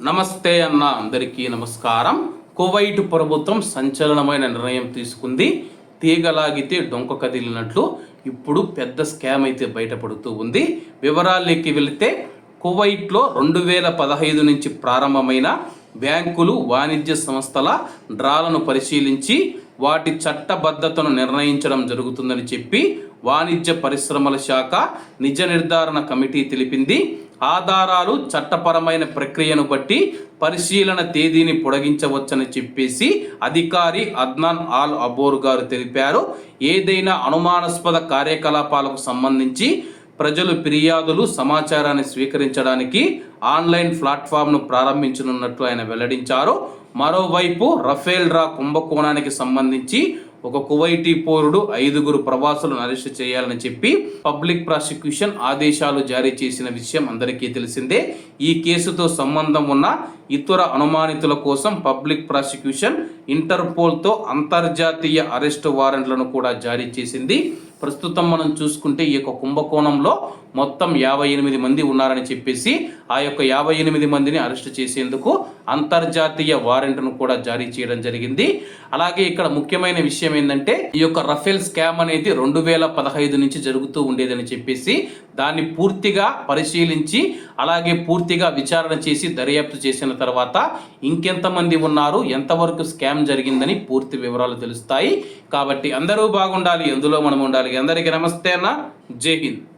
నమస్తే అన్న అందరికీ నమస్కారం. కువైట్ ప్రభుత్వం సంచలనమైన నిర్ణయం తీసుకుంది. తీగలాగితే డొంక కదిలినట్లు ఇప్పుడు పెద్ద స్కామ్ అయితే బయటపడుతూ ఉంది. వివరాల్లోకి వెళితే కువైట్లో రెండు వేల పదహైదు నుంచి ప్రారంభమైన బ్యాంకులు వాణిజ్య సంస్థల డ్రాలను పరిశీలించి వాటి చట్టబద్ధతను నిర్ణయించడం జరుగుతుందని చెప్పి వాణిజ్య పరిశ్రమల శాఖ నిజ నిర్ధారణ కమిటీ తెలిపింది. ఆధారాలు చట్టపరమైన ప్రక్రియను బట్టి పరిశీలన తేదీని పొడిగించవచ్చని చెప్పేసి అధికారి అద్నాన్ ఆల్ అబోర్ గారు తెలిపారు. ఏదైనా అనుమానాస్పద కార్యకలాపాలకు సంబంధించి ప్రజలు ఫిర్యాదులు సమాచారాన్ని స్వీకరించడానికి ఆన్లైన్ ప్లాట్ఫామ్ను ప్రారంభించనున్నట్లు ఆయన వెల్లడించారు. మరోవైపు రఫేల్ డ్రా కుంభకోణానికి సంబంధించి ఒక కువైటీ పౌరుడు ఐదుగురు ప్రవాసులను అరెస్టు చేయాలని చెప్పి పబ్లిక్ ప్రాసిక్యూషన్ ఆదేశాలు జారీ చేసిన విషయం అందరికీ తెలిసిందే. ఈ కేసుతో సంబంధం ఉన్న ఇతర అనుమానితుల కోసం పబ్లిక్ ప్రాసిక్యూషన్ ఇంటర్పోల్తో అంతర్జాతీయ అరెస్టు వారెంట్లను కూడా జారీ చేసింది. ప్రస్తుతం మనం చూసుకుంటే ఈ యొక్క కుంభకోణంలో మొత్తం యాభై ఎనిమిది మంది ఉన్నారని చెప్పేసి ఆ యొక్క యాభై ఎనిమిది మందిని అరెస్ట్ చేసేందుకు అంతర్జాతీయ వారెంట్ను కూడా జారీ చేయడం జరిగింది. అలాగే ఇక్కడ ముఖ్యమైన విషయం ఏంటంటే ఈ యొక్క రఫేల్ స్కామ్ అనేది రెండు వేల పదహైదు నుంచి జరుగుతూ ఉండేదని చెప్పేసి దాన్ని పూర్తిగా పరిశీలించి అలాగే పూర్తిగా విచారణ చేసి దర్యాప్తు చేసిన తర్వాత ఇంకెంతమంది ఉన్నారు ఎంతవరకు స్కామ్ జరిగిందని పూర్తి వివరాలు తెలుస్తాయి. కాబట్టి అందరూ బాగుండాలి. ఎందులో మనం ఉండాలి అందరికీ నమస్తే అన్న. జై హింద్.